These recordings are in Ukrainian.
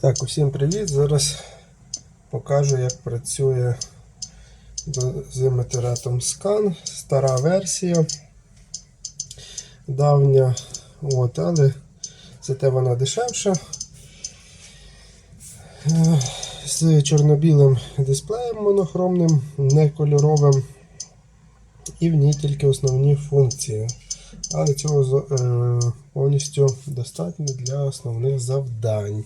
Так, усім привіт! Зараз покажу, як працює дозиметр Atom Scan. Стара версія. Давня, от, але зате вона дешевша. З чорно-білим дисплеєм монохромним, не кольоровим. І в ній тільки основні функції. Але цього е, повністю достатньо для основних завдань.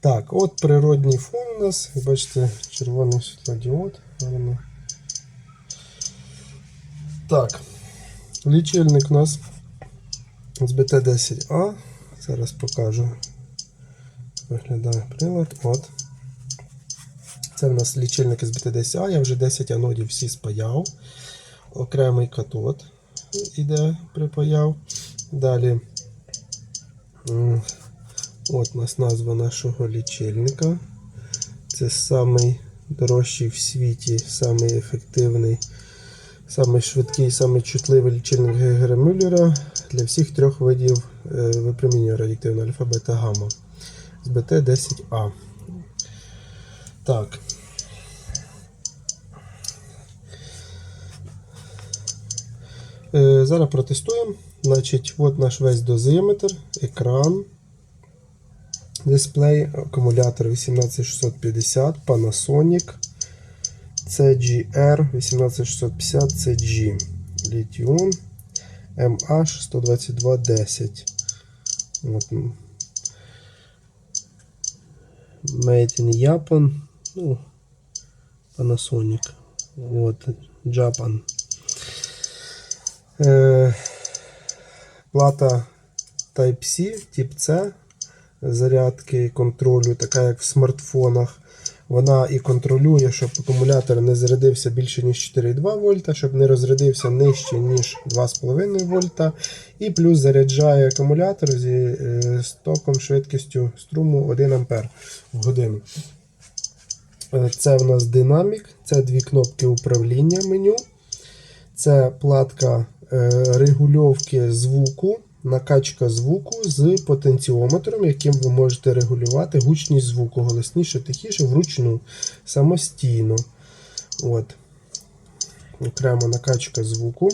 Так, от природній фон у нас. Бачите, червоний світлодіод. Так, лічильник у нас з BT10A. Зараз покажу. Виглядає прилад. От. Це в нас лічильник з BT10A. Я вже 10 анодів всі спаяв. Окремий катод іде припаяв. Далі. От у нас назва нашого лічильника. Це самий дорожчий в світі, самий ефективний, самий швидкий, самий чутливий лічильник Гегера Мюллера для всіх трьох видів е, випромінювання радіоактивного альфа, бета, гамма з БТ-10А. Так. Е, Зараз протестуємо. Значить, от наш весь дозиметр, екран. Дисплей, акумулятор 18650, Panasonic CGR 18650 CG, Lithium MH 12210. От. Made in Japan. Ну, Panasonic. Вот, Japan. Е, плата Type-C, тип C зарядки контролю, така як в смартфонах. Вона і контролює, щоб акумулятор не зарядився більше, ніж 4,2 вольта, щоб не розрядився нижче, ніж 2,5 вольта. І плюс заряджає акумулятор зі е, стоком швидкістю струму 1 А в годину. Е, Це в нас динамік, це дві кнопки управління меню. Це платка е, регульовки звуку, накачка звуку з потенціометром, яким ви можете регулювати гучність звуку, голосніше, тихіше, вручну, самостійно. От. Окремо накачка звуку,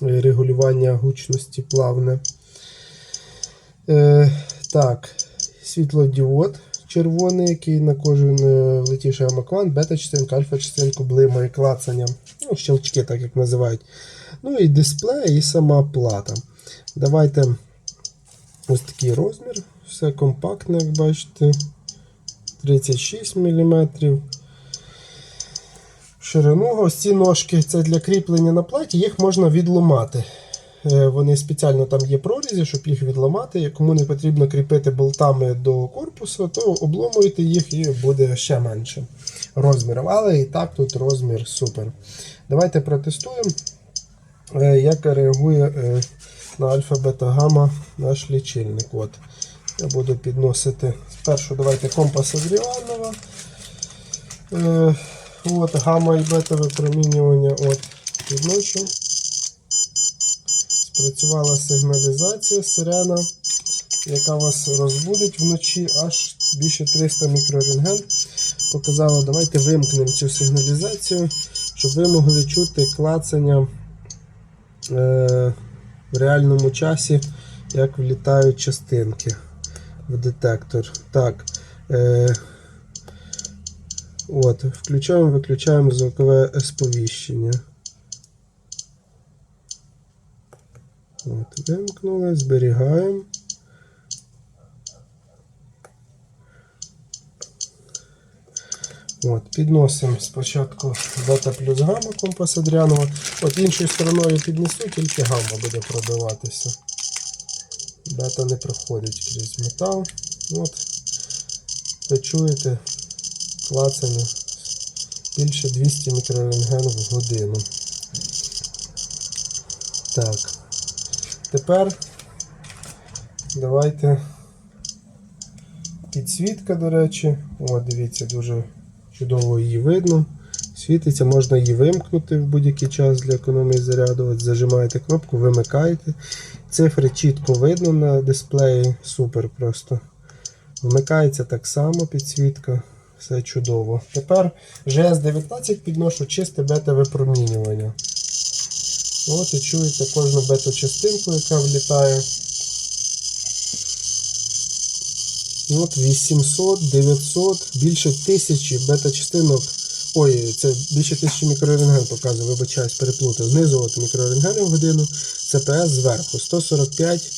регулювання гучності плавне. Е, так, світлодіод червоний, який на кожен е, летіший амаклан, бета-частинка, альфа-частинку блимає клацанням. Ну, щелчки, так як називають. Ну і дисплей, і сама плата. Давайте ось такий розмір. Все компактне, як бачите. 36 мм. Ширину. Ось ці ножки це для кріплення на платі, їх можна відломати. Е, Вони спеціально там є прорізі, щоб їх відламати. Кому не потрібно кріпити болтами до корпусу, то обломуєте їх і буде ще менше розміром. Але і так тут розмір супер. Давайте протестуємо, е, як реагує е, на альфа бета гамма наш лічильник. От. Я буду підносити спершу давайте компас Адріанова. Е, От, гамма і бета випромінювання. От, підношу. Спрацювала сигналізація сирена, яка вас розбудить вночі аж більше 300 мікрорентген. Показала, давайте вимкнемо цю сигналізацію, щоб ви могли чути клацання е, в реальному часі, як влітають частинки в детектор. Так. Е, от, Включаємо, виключаємо звукове сповіщення. От, вимкнули, зберігаємо. От, підносимо спочатку бета плюс гамма компас Адріанова. От іншою стороною піднесу, тільки гамма буде пробиватися. Бета не проходить крізь метал. От. Ви чуєте клацання більше 200 мікрорентген в годину. Так. Тепер давайте підсвітка, до речі. О, дивіться, дуже чудово її видно. Світиться, можна її вимкнути в будь-який час для економії заряду. От зажимаєте кнопку, вимикаєте. Цифри чітко видно на дисплеї. Супер просто. Вмикається так само підсвітка. Все чудово. Тепер GS19 підношу чисте бета-випромінювання. От і чуєте кожну бета-частинку, яка влітає. От 800, 900, більше тисячі бета-частинок. Ой, це більше тисячі мікрорентген показує, вибачаюсь, переплутав. Знизу от мікрорентгени в годину, ЦПС зверху. 145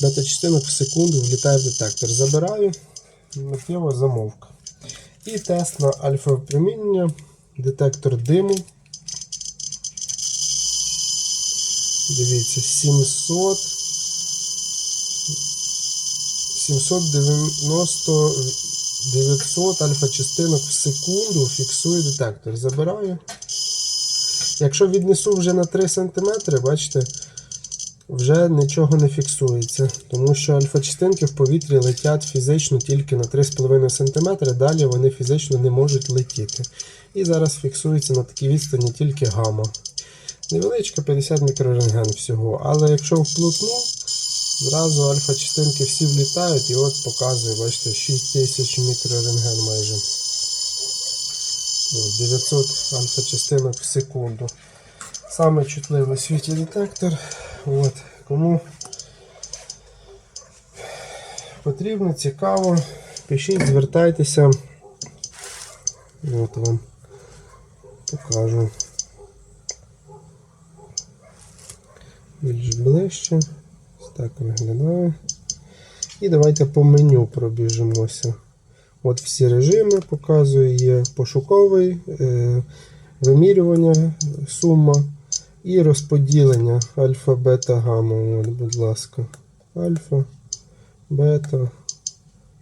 бета-частинок в секунду влітає в детектор. Забираю, миттєво замовк. І тест на альфа-випромінення, детектор диму. Дивіться, 700. 790 900 альфа-частинок в секунду фіксує детектор. Забираю. Якщо віднесу вже на 3 см, бачите, вже нічого не фіксується. Тому що альфа-частинки в повітрі летять фізично тільки на 3,5 см, далі вони фізично не можуть летіти. І зараз фіксується на такій відстані тільки гамма. Невеличка 50 мікрорентген всього. Але якщо вплотну, зразу альфа-частинки всі влітають і от показує, бачите, 6000 мікрорентген майже. 900 альфа-частинок в секунду. Саме чутливий світлий детектор. От, кому потрібно, цікаво, пишіть, звертайтеся. От вам покажу. Більш ближче. Так виглядає. І давайте по меню пробіжимося. От всі режими показую, є пошуковий, е, вимірювання, сума і розподілення альфа, бета, гамма. От, будь ласка. Альфа, бета,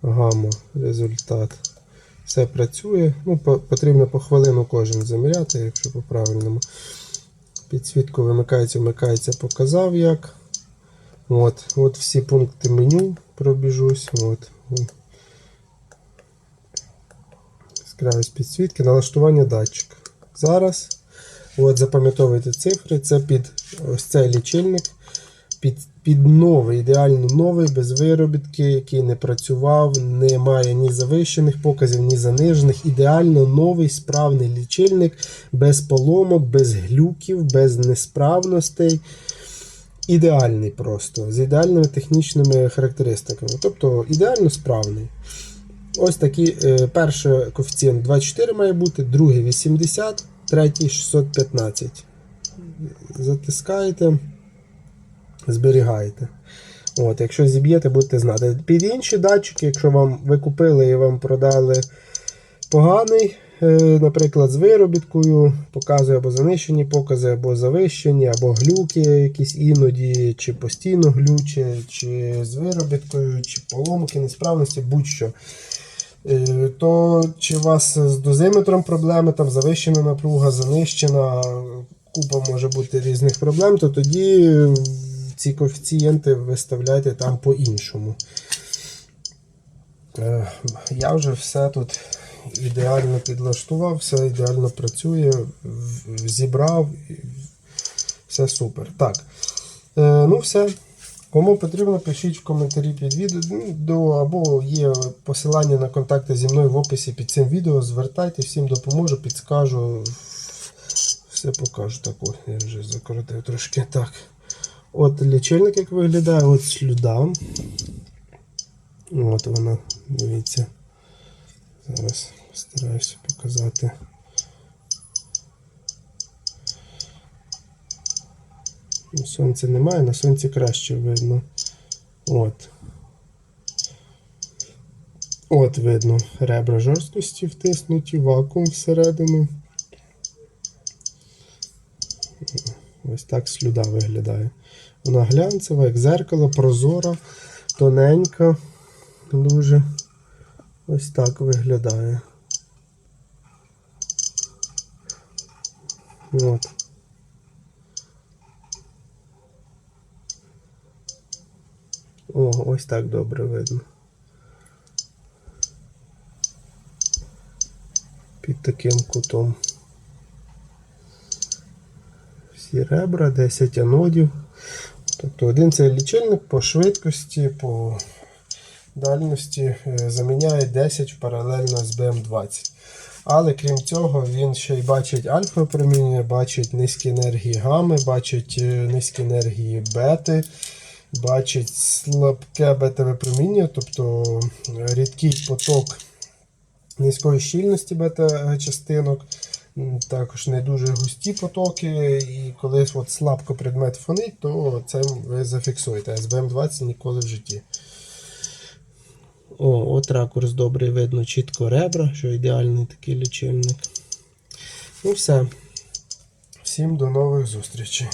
гамма. Результат. Все працює. Ну, потрібно по хвилину кожен заміряти, якщо по правильному. Підсвітку вимикається, вмикається, показав як. От, от всі пункти меню пробіжусь. От. Яскравість підсвітки, налаштування датчика. Зараз от, запам'ятовуйте цифри. Це під ось цей лічильник. Під, під новий, ідеально новий, без виробітки, який не працював, не має ні завищених показів, ні занижених. Ідеально новий справний лічильник, без поломок, без глюків, без несправностей. Ідеальний просто, з ідеальними технічними характеристиками. Тобто ідеально справний. Ось такий е, перший коефіцієнт 24 має бути, другий 80, третій 615. Затискаєте, зберігаєте. От, якщо зіб'єте, будете знати. Під інші датчики, якщо вам ви купили і вам продали поганий, наприклад, з виробіткою, показує або занищені покази, або завищені, або глюки якісь іноді, чи постійно глюче, чи з виробіткою, чи поломки, несправності, будь-що. Е, То чи у вас з дозиметром проблеми, там завищена напруга, занищена, купа може бути різних проблем, то тоді ці коефіцієнти виставляйте там по-іншому. Е, Я вже все тут ідеально підлаштував, все ідеально працює, зібрав, все супер. Так. Е, Ну, все. Кому потрібно, пишіть в коментарі під відео ну, або є посилання на контакти зі мною в описі під цим відео. Звертайте, всім допоможу, підскажу. Все покажу. Так, ось я вже закоротив трошки. Так. От лічильник як виглядає, от слюда. От вона, дивіться. Зараз постараюся показати. Ну, Сонця немає, на сонці краще видно. От. От видно ребра жорсткості втиснуті, вакуум всередину. Ось так слюда виглядає. Вона глянцева, як зеркало, прозора, тоненька, дуже. Ось так виглядає. От. О, ось так добре видно. Під таким кутом. Всі ребра, 10 анодів. Тобто один цей лічильник по швидкості, по дальності е, заміняє 10 паралельно з BM20. Але крім цього, він ще й бачить альфа проміння, бачить низькі енергії гами, бачить е, низькі енергії бети, бачить слабке бета випроміння, тобто е, рідкий поток низької щільності бета-частинок, також не дуже густі потоки. І коли от слабко предмет фонить, то це ви зафіксуєте. СБМ-20 ніколи в житті. О, от ракурс добрий, видно чітко ребра, що ідеальний такий лічильник. Ну все. Всім до нових зустрічей.